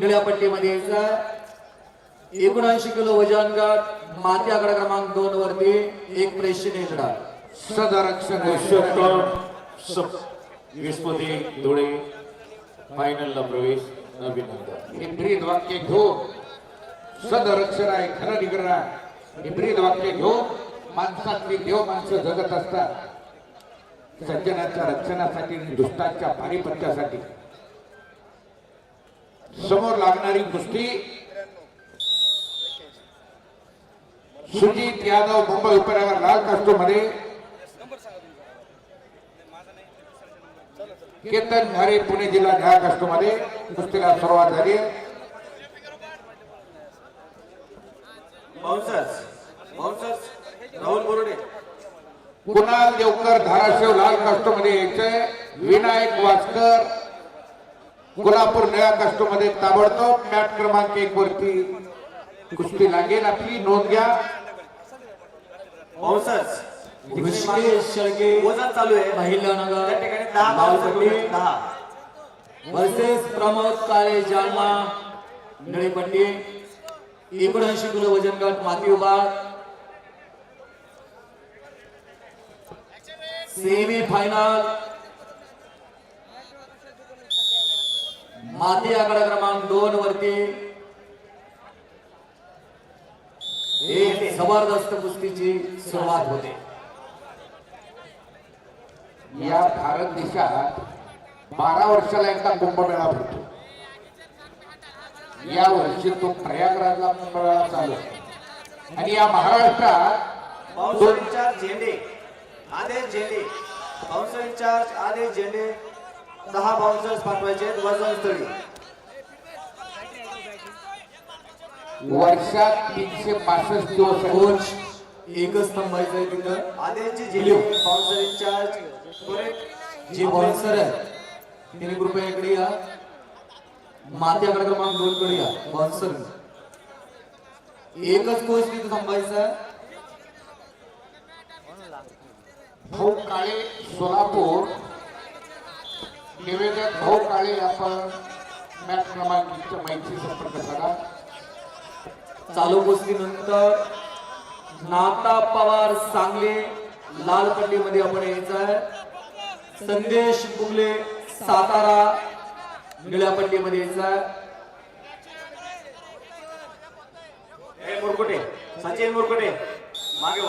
निळ्या पट्टीमध्ये यायचा. एकोणऐंशी किलो वजन गट माती आकडा क्रमांक दोन वरती एक प्रेक्षणीय लढा. सदरक्षण विस्मृती धुळे फायनलला प्रवेश अभिनंदन हे ब्रीद वाक्य घेऊन सदरक्षण आहे खरं निग्रह आहे हे ब्रीद वाक्य घेऊन माणसातली देव माणसं जगत असतात. सज्जनाच्या रक्षणासाठी दुष्टांच्या पारिपत्यासाठी. समोर लागणारी कुस्ती. सुजित यादव मुंबई उपनगर लाल कास्टो मध्ये केतन घारे पुणे जिल्हा निळा कास्टो मध्ये कुस्तीला सुरुवात झाली. राहुल बोर्डे. कुणाल देवकर धाराशिव लाल कास्टो मध्ये यायचंय. विनायक वासकर. कोल्हापूर निळ्या कास्टो मध्ये ताबडतोब मॅट क्रमांक एक वरती कुस्ती लागेल. आपली नोंद घ्या. बाउन्सर्स ऋषिकेश शेळके वजन चालू आहे. महिलानगर त्या ठिकाणी दहा वर्सेस प्रमोद काळे जालना निळी पट्टी एकोणऐंशी किलो वजन गट माती उभा सेमी फायनल माती आकडा क्रमांक दोन वरती. एक जबरदस्त कुस्तीची सुरुवात होते. या भारत देशात बारा वर्षाला एकदा कुंभमेळा भरतो. या वर्षी तो प्रयागराजला कुंभमेळा चालू आहे. आणि या महाराष्ट्रात झेंडे आदेश झेंडे. बाउन्सर आदेश झेंडे. दहा बाउन्सर्स पाठवायचे आहेत वजन स्थळी. वर्षात तीनशे पासष्ट दिवस. कोच एकच थांबायचं आहे तिथं आदेशजी झेंडे बाउन्सर इंचार्ज करेक्ट जे बॉन्सर आहे तिने कृपया इकडे या. माती आकडा क्रमांक दोन कडे या. बॉन्सर एकच कोच तिथे थांबायचा. आहे. भाऊ काळे सोलापूर निवेदक भाऊ काळे आपण मॅच क्रमांकच्या माहिती संपर्क साधा चालू कुस्तीनंतर नाता पवार सांगली लाल पट्टीमध्ये आपण यायचं आहे संदेश बुगले सातारा निळ्या पट्टीमध्ये यायचं आहे हे मुरकुटे सचिन मुरकुटे मागे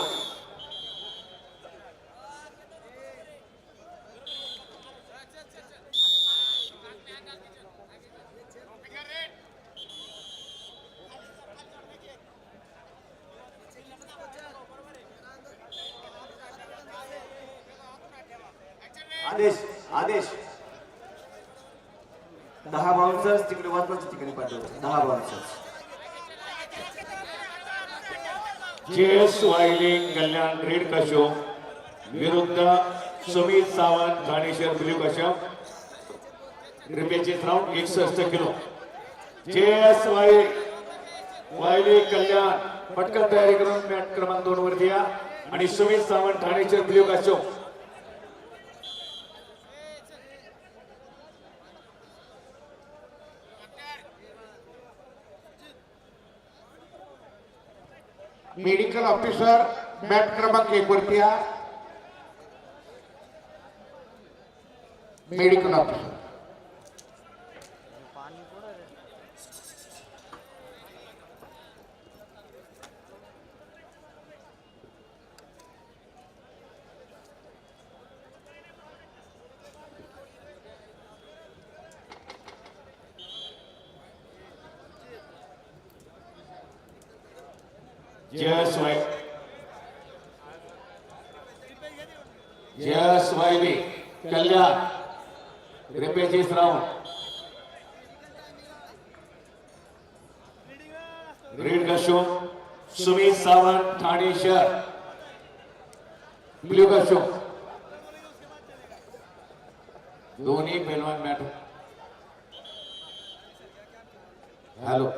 आदेश आदेश. दहा बाउन्सर्स तिकडे वाचवायचे तिकडे पाठवले दहा बाउन्सर्स जेएस वायलिंग कल्याण रेड कशो विरुद्ध सुमित सावंत ठाणेश्वर ब्ल्यू कशप रुपयाचे राऊंड एकसष्ट किलो. जेएस वाय वायली कल्याण. पटकन तयारी करून मॅट क्रमांक दोन वरती या आणि Sumit Sawant Thaneshwar blue Kashyap. Medical officer mat क्रमांक एक वरती या medical officer. JS Y JS वायली Kalyan रुपयाचे राऊंड रेड कशो सुमित सावंत ठाणे शहर ब्ल्यू कशो दोन्ही पेलवान मॅट हॅलो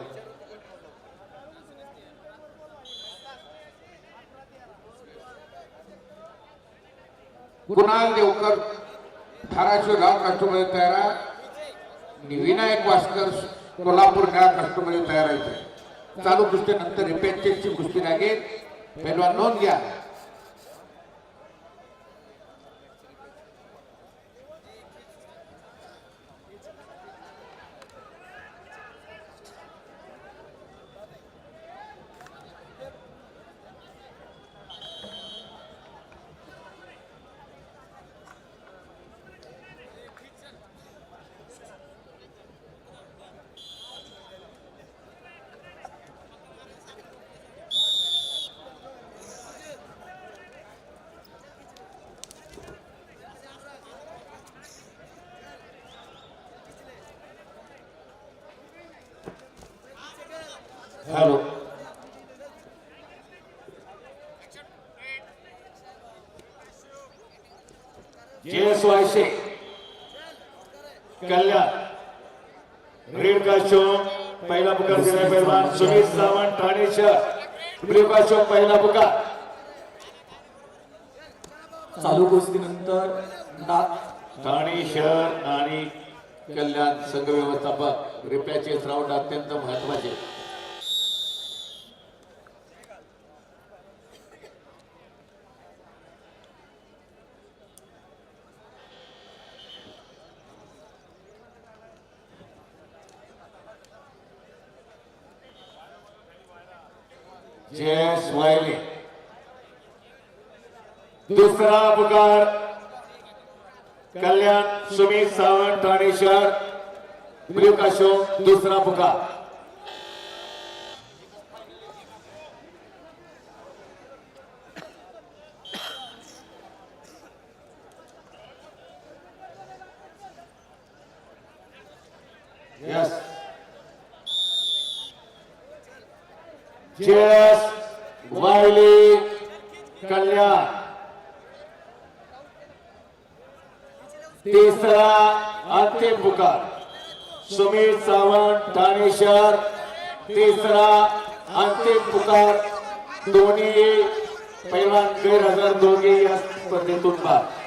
कुणाल देवकर धाराशिव गाव कष्टमध्ये तयार आहे. विनायक वासकर कोल्हापूर गाव कष्टमध्ये तयार आहे. चालू कुस्तीनंतर रिपेचेसची कुस्ती लागेल. पहिला नोंद घ्या. हॅलो जेएस वायशे कल्याण रेड का शो पहिला पुकार दिलाय पहिलवान. सुमित सावंत ठाणे शहर ब्ल्यू का शो पहिला पुकार. चालू ना ठाणे शहर आणि कल्याण संघ व्यवस्थापक रिप्याचे राऊंड अत्यंत महत्त्वाचे. जयस वायले दुसरा पुकार कल्याण सुमित सावंत ठाणे शहर. ब्ल्यू का शो दूसरा पुकार यस जयस वायले कल्याण तिसरा अंतिम पुकार सुमित सावंत ठाणे शहर तिसरा अंतिम पुकार दोन्ही पैलवान गैरहजर दोघे या स्पर्धेतून बाद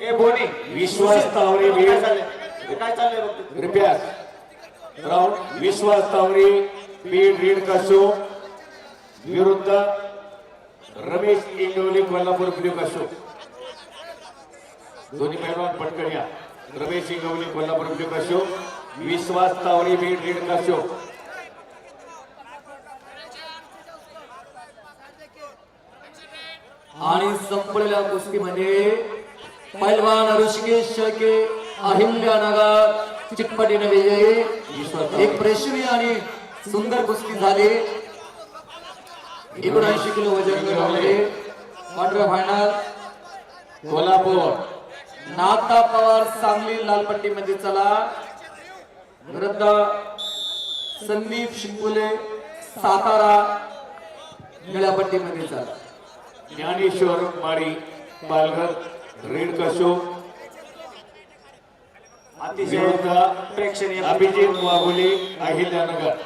ए बोनी विश्वास तावरे काय बीड चाललंय? काय चाललंय रिप्यास राऊंड विश्वास तावरे बीड रीड काशो विरुद्ध रमेश इंगवले कोल्हापूर ब्ल्यू काशो दोन्ही पैलवान पटकन या. रमेश इंगवले कोल्हापूर ब्ल्यू काशो विश्वास तावरे बीड रीड काशो आणि संपलेल्या कुस्तीमध्ये पैलवान ऋषिकेश शेळके अहिल्यानगर चिटपटीने विजयी. एक प्रेक्षणीय आणि सुंदर कुस्ती झाली. एकोणऐंशी किलो वजन गटामध्ये क्वार्टर फायनल कोल्हापूर. नाता पवार सांगली लालपट्टी मध्ये चला. विरुद्ध संदीप शिंगुले सातारा निळ्यापट्टी मध्ये चला. ज्ञानेश्वर माळी पालघर रेड काशो अतिशय प्रेक्षणीय अभिजित वाघोली अहिल्यानगर.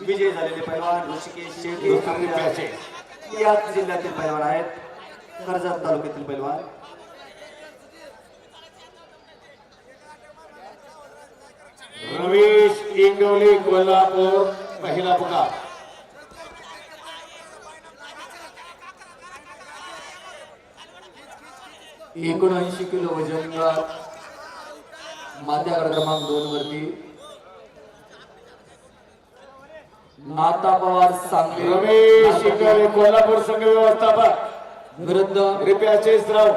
विजय झालेले पैलवान ऋषिकेश शेळके याच जिल्ह्यातील पैलवान आहेत. कर्जत तालुक्यातील पैलवान. रमेश इंगवले कोल्हापूर पहिला पुकार. एकोणऐंशी किलो वजन मात्याकडे क्रमांक दोन वरती. नाथा पवार सांगली. रमेश कोल्हापूर संघ व्यवस्थापक. विरुद्ध रिप्याचे राव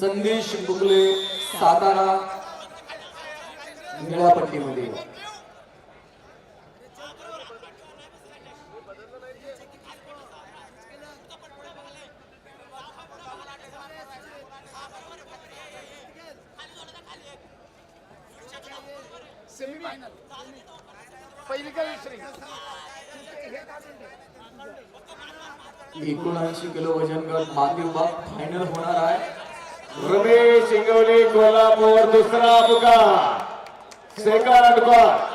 संदेश बुकले सातारा निळ्या पट्टीमध्ये पहिली का दुसरी? एकोणऐंशी किलो वजन गट माती विभाग फायनल होणार आहे. रमेश इंगवले कोल्हापूर दुसरा अपघात. सेकंड कॉल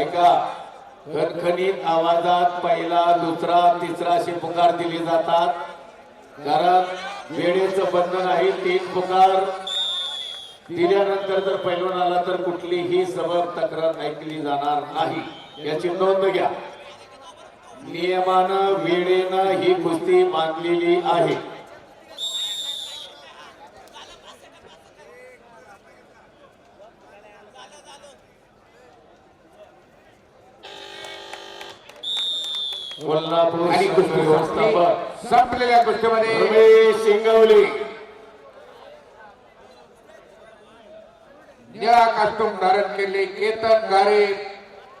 ऐका खणखणीत आवाजात पहिला दुसरा तिसरा असे पुकार दिले जातात. कारण वेळेचं बंधन आहे तीन पुकार दिल्यानंतर जर पैलवान आला तर कुठलीही सबब तक्रार ऐकली जाणार नाही. याची नोंद घ्या. नियमानं वेळेनं ही कुस्ती बांधलेली आहे. कोल्हापूर आणि कुस्ती व्यवस्थापक संपलेल्या कुस्तीमध्ये रमेश इंगवले निळा कास्टूम धारण केले केतन गारे